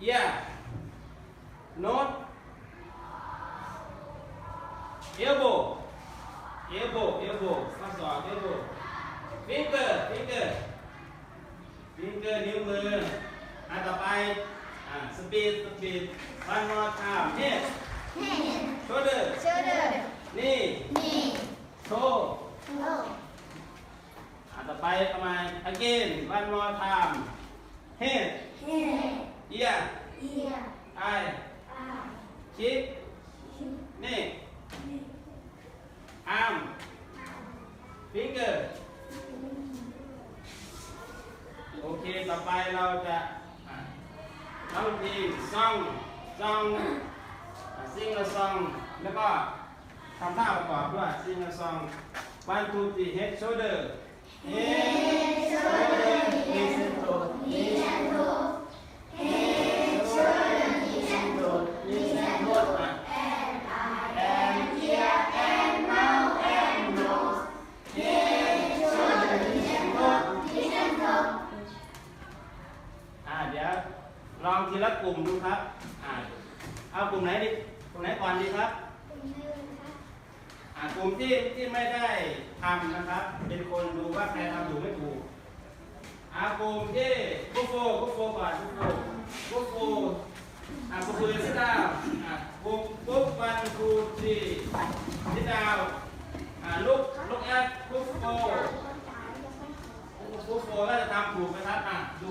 ear nose elbow elbow elbow ข้อสอบ elbow finger finger finger นิ้วมืออันต่อไปอ่า speed speed one more time head Hand. shoulder Shoulder. นี่ Knee. toe Toe. อ่าต่อไปประมาณ again one more time head Head. ear Ear. eye Eye. cheek นี่ arm finger โอเค ต่อไปเราจะอ่ะร้องเพลงซองซองซิง a ะซองแล้วก็ทำท่าประกอบด้วยซิง a ะซอง one two three head shoulder head shoulder knees and toes Knee and ลองทีละกลุ่มดูครับอ่าเอากลุ่มไหนดีกลุ่มไหนก่อนดีครับอ่ากลุ่มที่ที่ไม่ได้ทำนะครับ เป็นคนดูว่าใครทำถูกไม่ถูกอ่ากลุ่มที่กุ๊กโฟกุ๊กโฟก่อนกุ๊กโฟกุ๊กโฟอ่ากุ๊กโฟซิดาวอ่ากลุ่มกุ๊กวันทูทีซิดาวอ่าลุกลุกแอดกุ๊กโฟกุ๊กโฟก็จะทำถูกไหมครับอะดู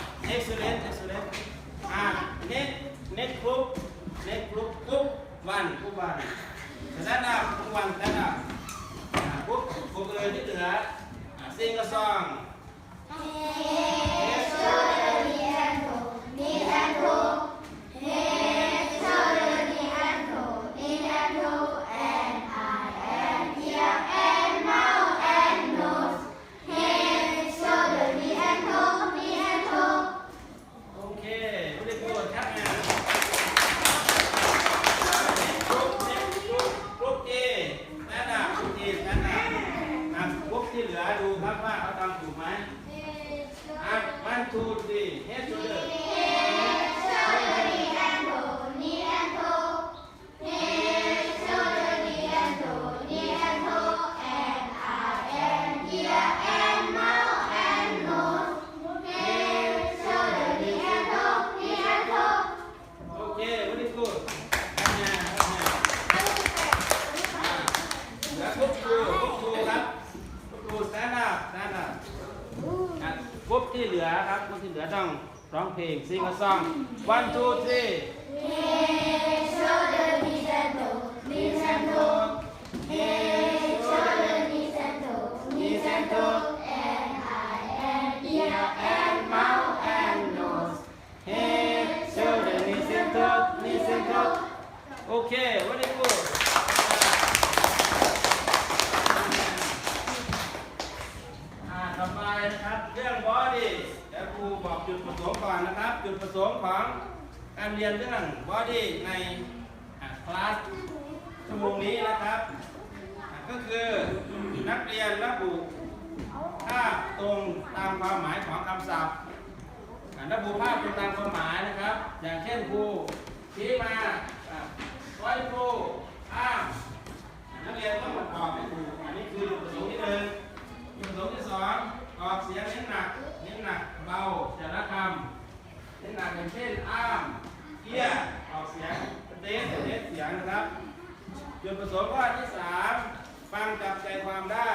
ากลุ่มอื่นล็อกล็อกเอเฮดโซเดอร์วันทูที Head, shoulder, knee and toe. Head, shoulder, knees and toe. Knees and toe. And eye and ear and mouth and nose. Head, shoulder, knee and toe. Knees and toe. โอเค very good พี่ตาพี่ตาอ่าแคปแฮนอ่าคุกโกหรือว่าเยี่ยม excellent excellent อ่าเน็ตเน็ตกรุ๊ปเน็ตกรุ๊ปกรุ๊ปวันกรุ๊ปวันแต่ด้านหน้าทุกวันด้านหน้าอ่ากรุ๊ปกรุ๊ปเลยที่เหลืออ่าซิงกระซอง Head, shoulder, knee and toe. Knee and toe. Head, shoulder, knee and toe. Knee and toe. And eye and ear and mouth and nose. Head, shoulder, knee and toe. Knee and toe. โอเค very good แคปแฮนเน็ตกรุ๊ปเน็ตกรุ๊ปกรุ๊ปเอด้านหน้ากรุ๊ปเอด้านหน้าอ่ากรุ๊ปที่เหลือดูครับว่าเขาทำถูกไหม อะ one two three head shoulder Head, ที่เหลือครับกุ๊บที่เหลือต้องร้องเพลง sing a song one two three Head, shoulder, knees and toe. Knees and toe. Head, shoulder, knees and toe. Knees and toe. And eye and ear and mouth and nose. head shoulder knees and toes knees and toes โอเค very good อ่าต่อไปนะครับเรื่อง body เดี๋ยวครู บอกจุดประสงค์ก่อนนะครับ จุดประสงค์ของการเรียนเรื่อง body ในคลาสชั่วโมงนี้นะครับ ก็คือนักเรียนระบุภาพตรงตามความหมายของคำศัพท์ระบุภาพตรงตามความหมายนะครับ อย่างเช่นครูชี้มาอ่าไว้ครูอ้ามนักเรียนต้องประกอบให้ถูกอันนี้คือจุดประสงค์ที่หนึ่ง จุดประสงค์ที่สองออกเสียงเน้นหนัก เน้นหนักเบาแต่ละคำเน้นหนักอย่างเช่นอ้ามเอี้ยออกเสียงเต้นเต้นเสียงนะครับ จุดประสงค์ข้อที่สาม ฟังจับใจความได้